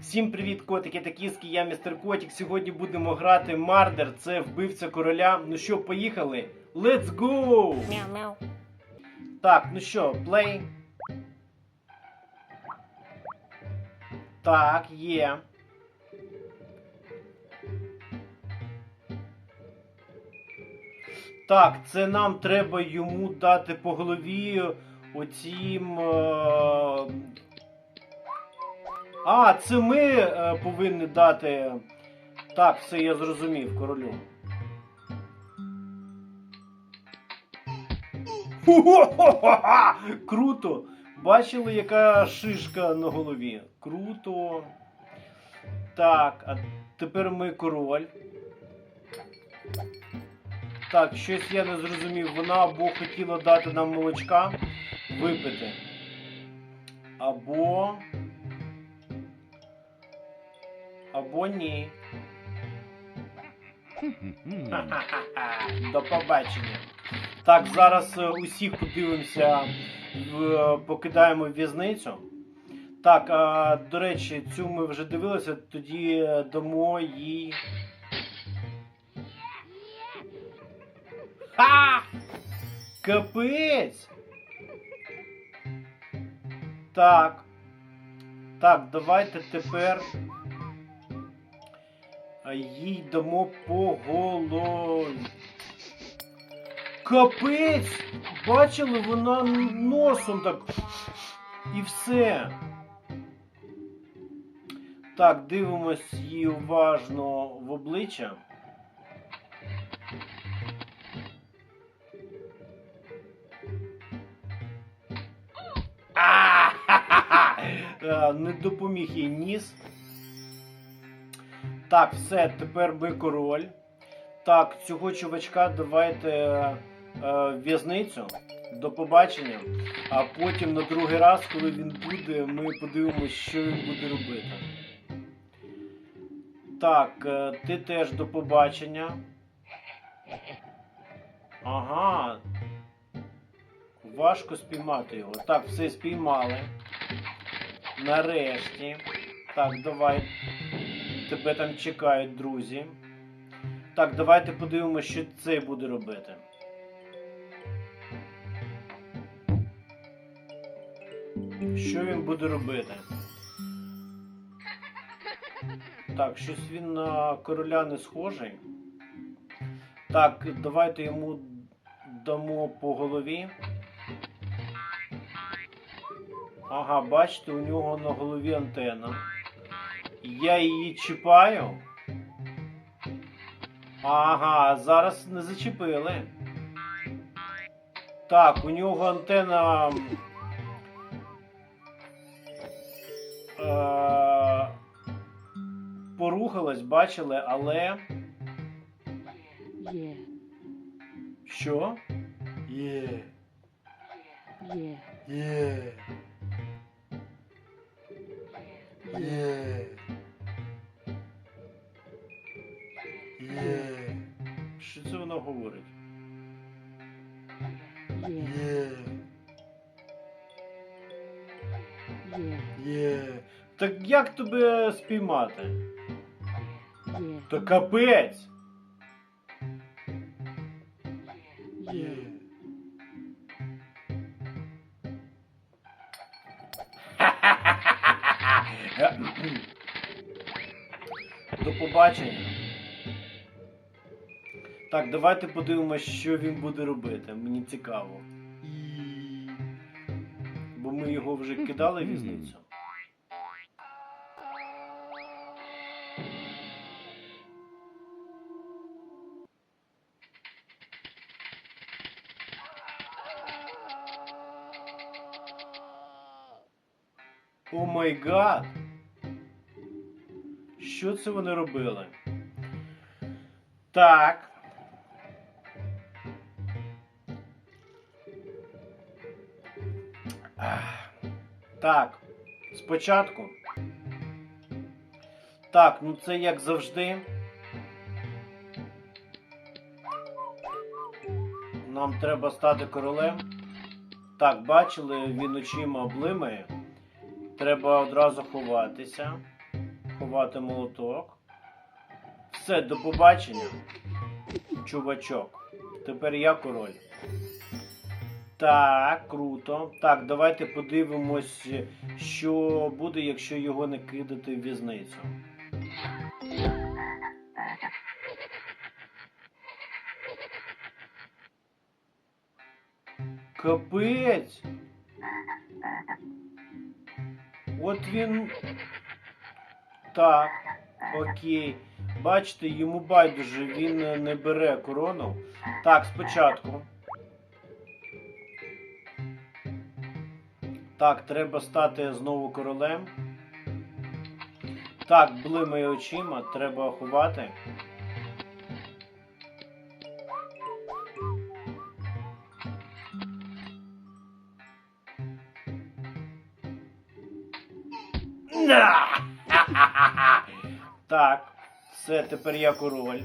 Всім привіт, котики та кіски, я містер Котик. Сьогодні будемо грати Мардер, це вбивця короля. Ну що, поїхали? Let's go! Мяу-мяу. Так, ну що, play. Так, є. Так, це нам треба йому дати по голові оцім. Е... А, це ми е, повинні дати. Так, все я зрозумів, королю. Ху-ху-ху-ха! Круто! Бачили, яка шишка на голові? Круто. Так, а тепер ми король. Так, щось я не зрозумів. Вона або хотіла дати нам молочка випити. Або. Або ні. До побачення. Так, зараз е, усіх подивимося, в- е, покидаємо в'язницю. Так, а, до речі, цю ми вже дивилися, тоді е, дамо їй. Ха! Капець! Так. Так, давайте тепер їй дамо по голові. Капець! Бачили, вона носом так. І все. Так, дивимось її уважно в обличчя. А-ха-ха-ха! Е, Не допоміг їй ніс. Так, все, тепер ми король. Так, цього чувачка давайте е, в в'язницю. До побачення. А потім на другий раз, коли він буде, ми подивимося, що він буде робити. Так, е, ти теж до побачення. Ага. Важко спіймати його. Так, все спіймали. Нарешті. Так, давай. Тебе там чекають друзі. Так, давайте подивимося, що цей буде робити. Що він буде робити? Так, щось він на короля не схожий. Так, давайте йому дамо по голові. Ага, бачите, у нього на голові антенна. Я її чіпаю. Ага, зараз не зачепили. Так, у нього антенна. Е, порухалась, бачили, але. Є, Що? Є. Є. Є. Що говорить? є, Є. є, Є. Так як тебе спіймати? є, Та капець. є. До побачення. Так, давайте подивимося, що він буде робити. Мені цікаво. Бо ми його вже кидали в в'язницю. О май гад! Що це вони робили? Так. Так. Спочатку. Так, ну це як завжди. Нам треба стати королем. Так, бачили, він очима облимає. Треба одразу ховатися. ховати молоток. Все, до побачення, чувачок. Тепер я король. Так, круто. Так, давайте подивимось, що буде, якщо його не кидати в в'язницю. Капець. От він. Так, окей. Бачите, йому байдуже, він не бере корону. Так, спочатку. Так, треба стати знову королем. Так, блимає очима, треба ховати. Так, все, тепер я король.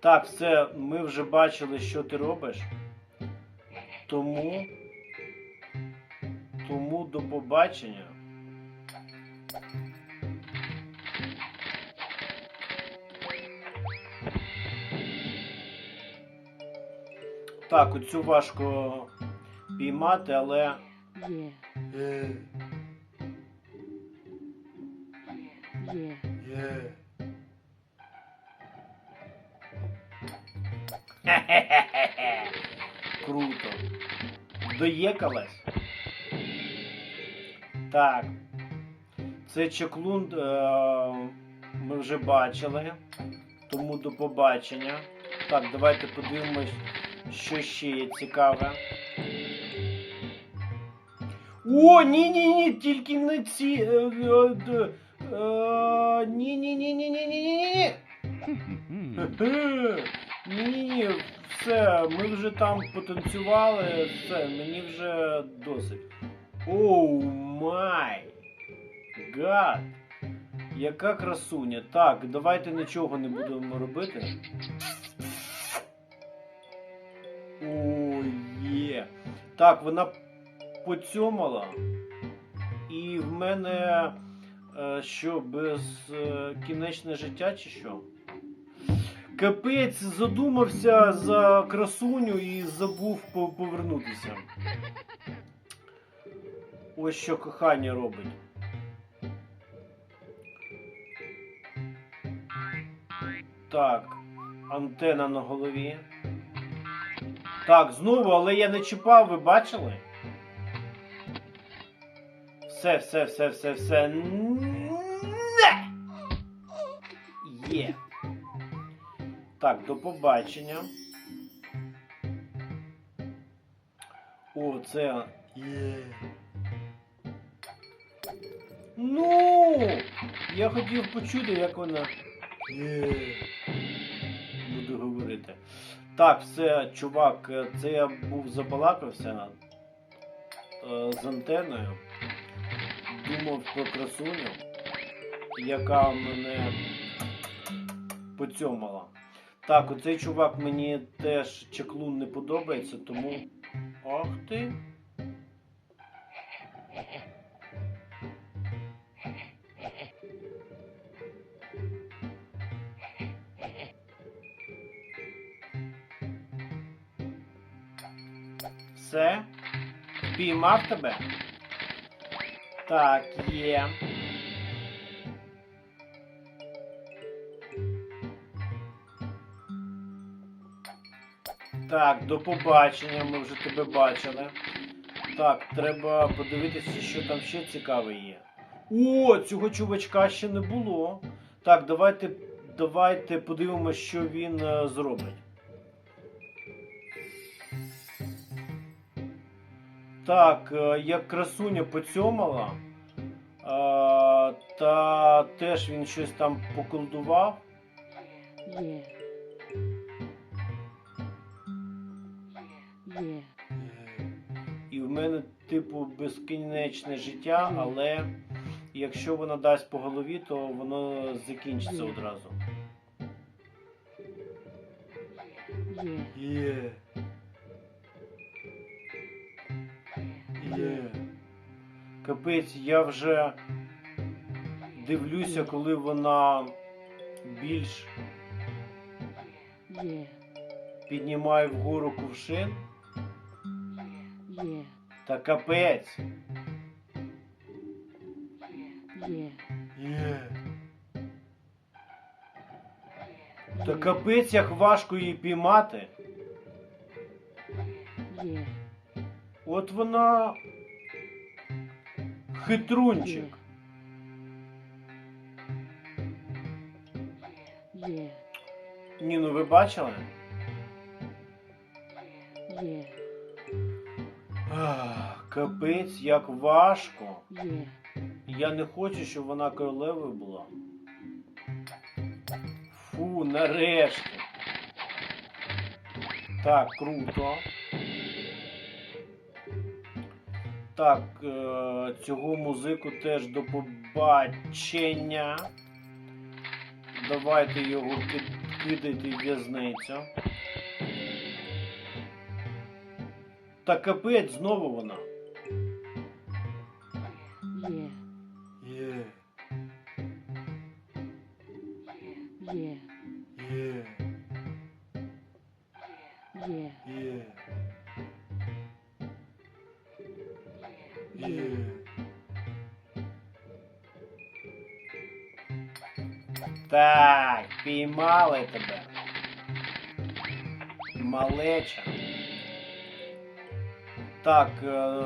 Так, все, ми вже бачили, що ти робиш. Тому. Тому до побачення. Так, оцю важко піймати, але. Є. Є. Круто. Доєкалась. Так. Це чеклун е, ми вже бачили. Тому до побачення. Так, давайте подивимось, що ще є цікаве. О, ні-ні-ні, тільки не ці. Е, е, Ні-ні-ні-ні-ні-ні-ні-ні. Хе-хе. Ні, все, ми вже там потанцювали, все, мені вже досить. Оу! Гад! Яка красуня. Так, давайте нічого не будемо робити. О, є. Так, вона поцьомала. І в мене е, що, без е, життя чи що? Капець задумався за красуню і забув повернутися. Ось що кохання робить. Так, антена на голові. Так, знову, але я не чіпав, ви бачили? Все, все, все, все, все. Не! Є. Так, до побачення. О, це. Є. Ну! Я хотів почути, як вона. Є. Так, все, чувак, е, це я був забалакався е, з антеною. Думав про красуню, яка мене поцьомала. Так, оцей чувак мені теж чеклун не подобається, тому. Ах ти. Піймав тебе? Так, є. Так, до побачення, ми вже тебе бачили. Так, треба подивитися, що там ще цікаве є. О, цього чувачка ще не було. Так, давайте, давайте подивимося, що він е, зробить. Так, е, як красуня поцьомала, е, та теж він щось там поколдував. Є. Є. І в мене, типу, безкінечне життя, але якщо вона дасть по голові, то воно закінчиться Є. одразу. Є. Є. Капець, я вже. Дивлюся, коли вона більш піднімає вгору кувшин. Та капець. Та капець, як важко її піймати. От вона хитрунчик. Є. Ні, ну ви бачили? Є. Ах, капець, як важко. Є. Я не хочу, щоб вона королевою була. Фу, нарешті. Так, круто. Так, е- цього музику теж до побачення. Давайте його кид- в в'язницю. Та капець, знову вона. Піймали тебе. Малеча. Так, е,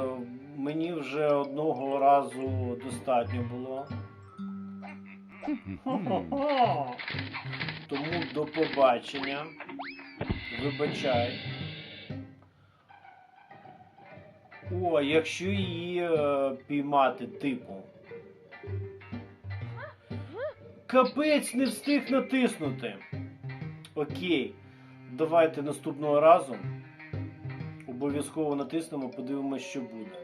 мені вже одного разу достатньо було. Хо-хо-хо. Тому до побачення. Вибачай. О, якщо її е, піймати, типу. Капець не встиг натиснути. Окей. Давайте наступного разу. Обов'язково натиснемо, подивимось, що буде.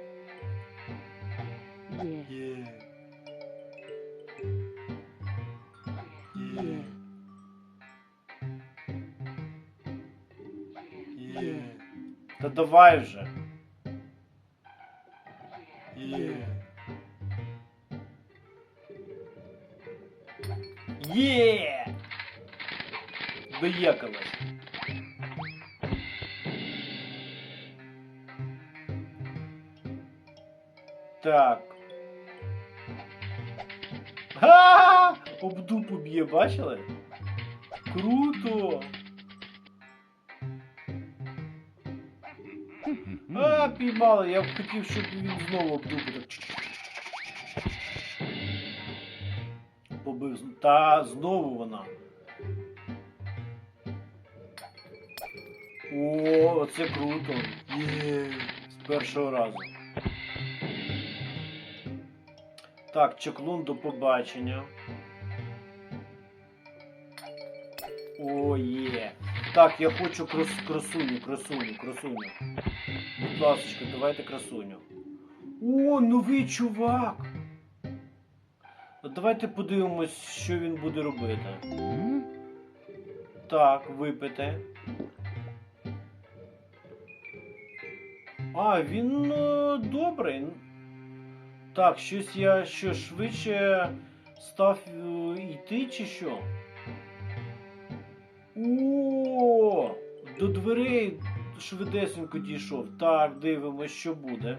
Та давай вже. Є. Доїхалась. Так. Ха! Об дупу б'є, бачили? Круто! А, піймали, я б хотів, щоб він знову об Та знову вона. О, це круто. З першого разу. Так, чеклун до побачення. О, є. Так, я хочу крас красуню, красуню, красуню. Будь ласка, давайте красуню. О, новий чувак. От Давайте подивимось, що він буде робити. Так, випити. А, він е, добрий. Так, щось я що швидше став е, йти чи що? О, до дверей швидесенько дійшов. Так, дивимось, що буде.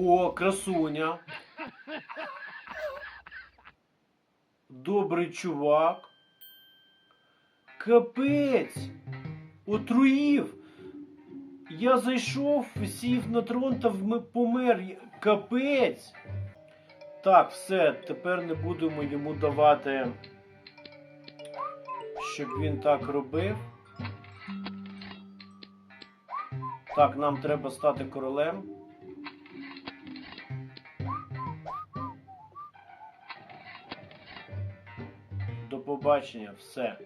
О, красуня. Добрий чувак. Капець. Отруїв. Я зайшов, сів на трон та помер. Капець. Так, все, тепер не будемо йому давати, щоб він так робив. Так, нам треба стати королем. Побачення, все.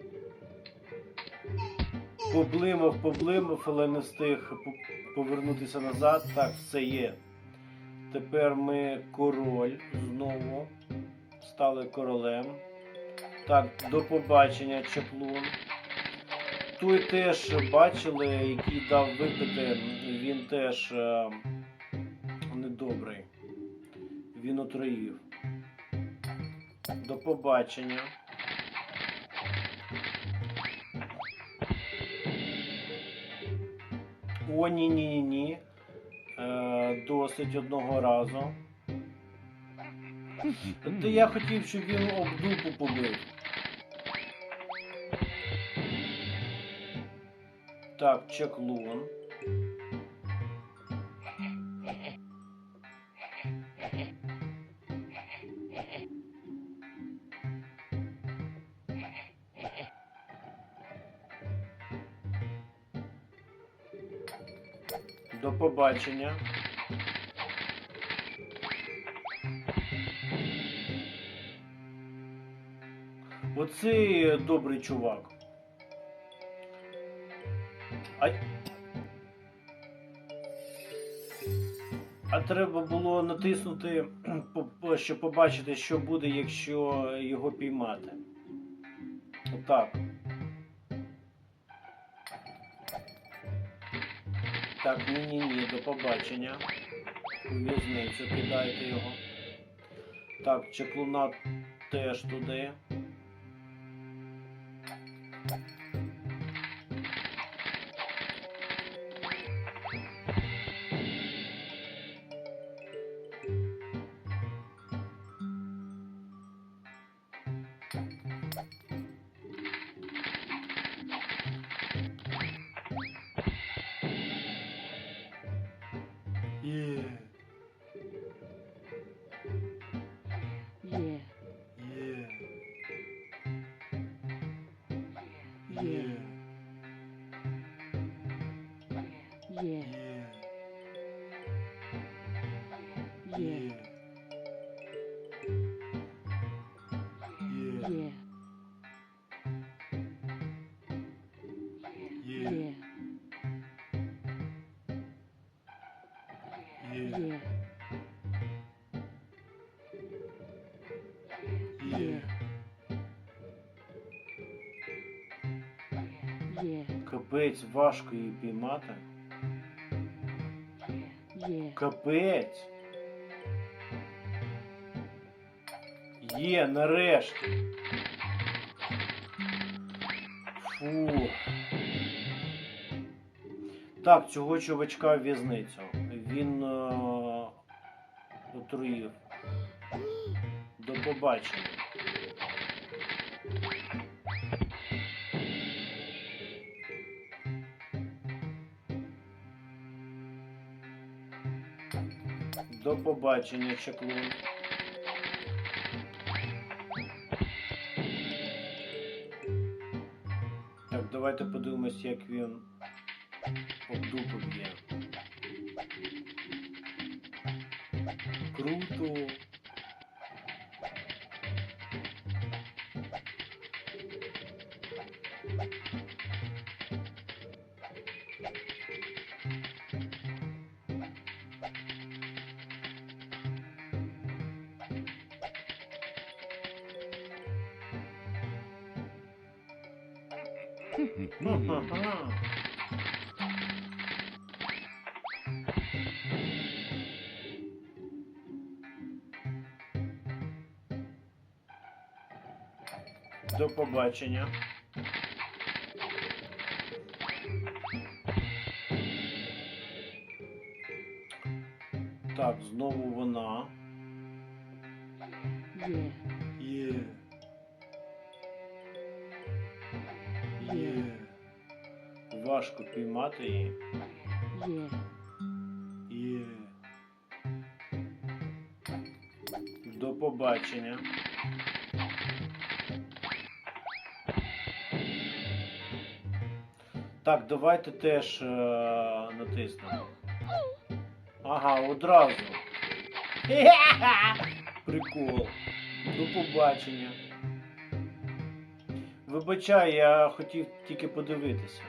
Поблимав, поблимав, але не встиг повернутися назад. Так, все є. Тепер ми король знову. Стали королем. Так, до побачення, чаплун. той теж бачили, який дав випити, він теж е, недобрий. Він отруїв. До побачення. О, ні, ні, ні, ні. Е, досить одного разу. Та я хотів, щоб він об дупу побив. Так, чеклун. До побачення. Оцей добрий чувак. А... а треба було натиснути, щоб побачити, що буде, якщо його піймати. Отак. Так, ні-ні-ні, до побачення. У в'язницю кидайте його. Так, чеклуна теж туди. Капець важко її піймати. Є. Капець. Є, нарешті. Фу. Так, цього чувачка в в'язницю. Він е- отруїв. До побачення. Побачення, чеклун. Так, давайте подивимось, як він об дупу б'є. Круто. До побачення. Так, знову вона. Є. Є. Є. Важко піймати її. Є. Є. До побачення. Так, давайте теж е, натиснемо. Ага, одразу. Прикол. До побачення. Вибачай, я хотів тільки подивитися.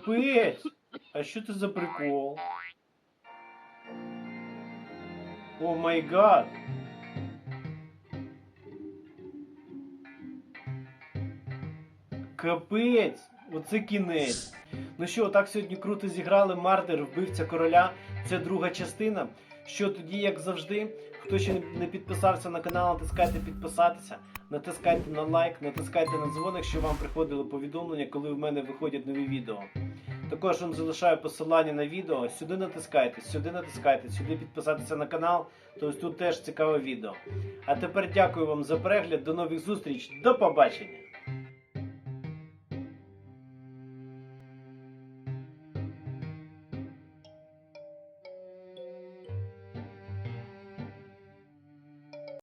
Капець! А що це за прикол? О май гад! Капець! Оце кінець. Ну що, так сьогодні круто зіграли Мардер, вбивця короля. Це друга частина. Що тоді, як завжди, хто ще не- підписався на канал, натискайте підписатися, натискайте на лайк, натискайте на дзвоник, щоб вам приходили повідомлення, коли в мене виходять нові відео. Також вам залишаю посилання на відео. Сюди натискайте, сюди натискайте, сюди підписатися на канал. Тобто тут теж цікаве відео. А тепер дякую вам за перегляд. До нових зустріч. До побачення!